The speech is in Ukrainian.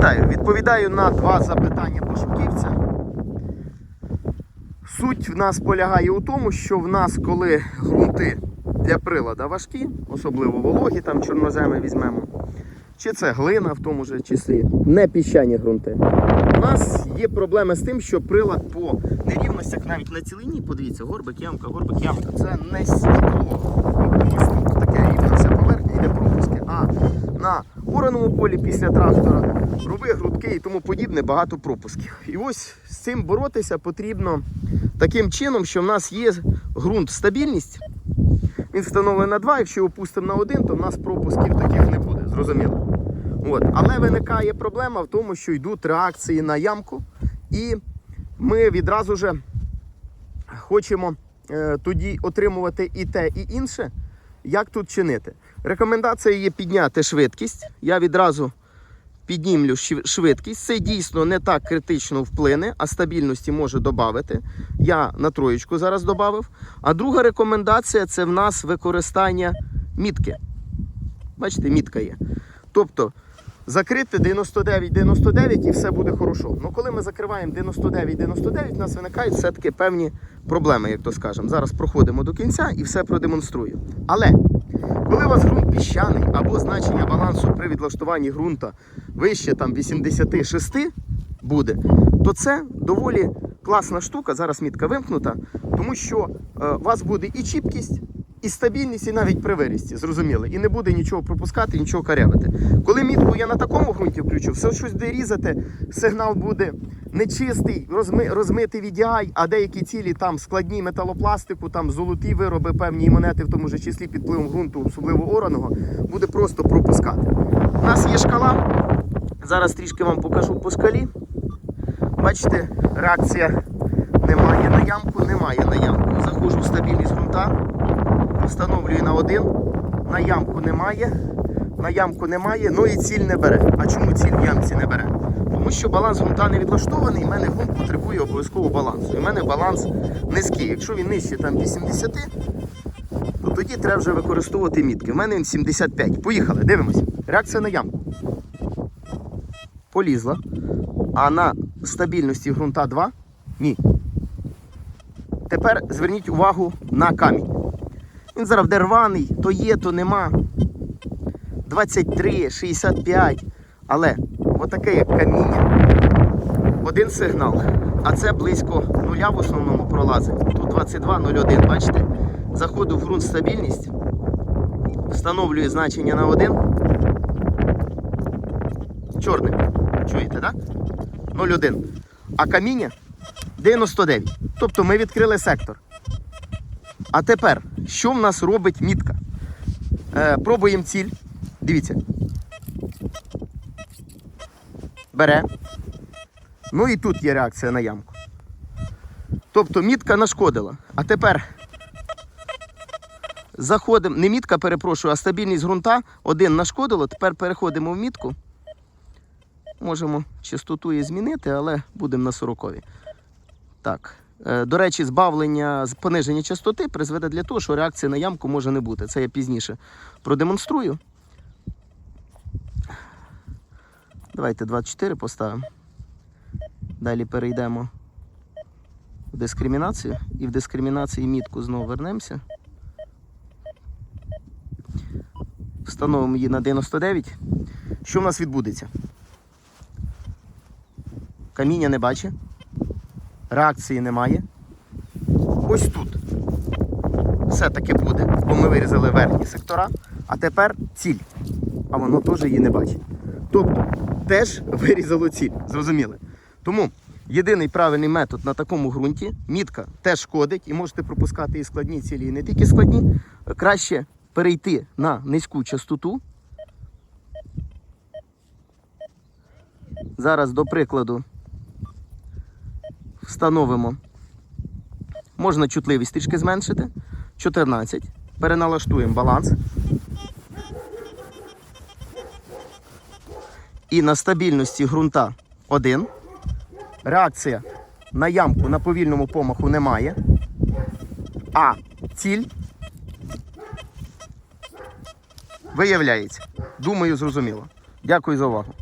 Вітаю. Відповідаю на два запитання пошуківця. Суть в нас полягає у тому, що в нас, коли ґрунти для прилада важкі, особливо вологі, там чорноземи візьмемо, чи це глина в тому ж числі, не піщані ґрунти. У нас є проблеми з тим, що прилад по нерівностях навіть на цілині, подивіться, горбик, ямка, горбик, ямка. Це не стікло. Ось тут таке рівна вся поверхня, йде пропуски. А на ораному полі після трактора руби, грудки і тому подібне багато пропусків. І ось з цим боротися потрібно таким чином, що в нас є ґрунт стабільність. Він встановлений на 2, якщо опустимо на 1, то в нас пропусків таких не буде, зрозуміло. От. Але виникає проблема в тому, що йдуть реакції на ямку, і ми відразу же хочемо е, тоді отримувати і те, і інше. Як тут чинити? Рекомендація є підняти швидкість. Я відразу піднімлю швидкість. Це дійсно не так критично вплине, а стабільності може додати. Я на троєчку зараз додав. А друга рекомендація це в нас використання мітки. Бачите, мітка є. Тобто закрити 99-99 і все буде хорошо. Ну коли ми закриваємо 99-99, у нас виникають все-таки певні проблеми, як то скажемо. Зараз проходимо до кінця і все продемонструю. Але коли у вас ґрунт піщаний або значення балансу при відлаштуванні ґрунта вище там 86 буде, то це доволі класна штука. Зараз мітка вимкнута, тому що е, у вас буде і чіпкість, і стабільність, і навіть при вирісті, зрозуміли. І не буде нічого пропускати, нічого карявити. Коли мітку я на такому ґрунті включу, все щось буде різати, сигнал буде нечистий, розми, розмитий VDI, а деякі цілі там складні металопластику, там золоті вироби, певні монети, в тому ж числі під впливом ґрунту, особливо ораного, буде просто пропускати. У нас є шкала. Зараз трішки вам покажу по скалі. Бачите, реакція немає на ямку, немає на ямку. Заходжу в стабільність ґрунта, встановлюю на один, на ямку немає, на ямку немає, ну і ціль не бере. А чому ціль в ямці не бере? Тому що баланс ґрунта не відлаштований, і в мене ґрунт потребує обов'язково балансу. І в мене баланс низький. Якщо він нижче там 80, то тоді треба вже використовувати мітки. У мене він 75. Поїхали, дивимося. Реакція на ямку. Полізла. А на стабільності ґрунта 2 ні. Тепер зверніть увагу на камінь. Він зараз де рваний, то є, то нема. 23, 65. Але отаке як каміння. Один сигнал. А це близько нуля в основному пролазить. Тут 22, 01, бачите? Заходу в ґрунт стабільність. Встановлюю значення на 1. Чорним. Чуєте, так? 0,1. А каміння 99. Тобто ми відкрили сектор. А тепер, що в нас робить мітка? Е, пробуємо ціль. Дивіться. Бере. Ну і тут є реакція на ямку. Тобто мітка нашкодила. А тепер заходимо, не мітка, перепрошую, а стабільність ґрунта один нашкодило. Тепер переходимо в мітку. Можемо частоту і змінити, але будемо на 40. Так. Е, До речі, збавлення, пониження частоти призведе для того, що реакції на ямку може не бути. Це я пізніше продемонструю. Давайте 24 поставимо. Далі перейдемо в дискримінацію. І в дискримінації мітку знову вернемося. Встановимо її на 99. Що в нас відбудеться? Каміння не бачить, реакції немає. Ось тут все-таки буде, бо ми вирізали верхні сектора, а тепер ціль. А воно теж її не бачить. Тобто теж вирізало ціль. Зрозуміли? Тому єдиний правильний метод на такому ґрунті, мітка теж шкодить і можете пропускати і складні цілі, і не тільки складні. Краще перейти на низьку частоту. Зараз, до прикладу, встановимо. Можна чутливість трішки зменшити. 14. Переналаштуємо баланс. І на стабільності ґрунта 1. Реакція на ямку на повільному помаху немає. А ціль виявляється. Думаю, зрозуміло. Дякую за увагу.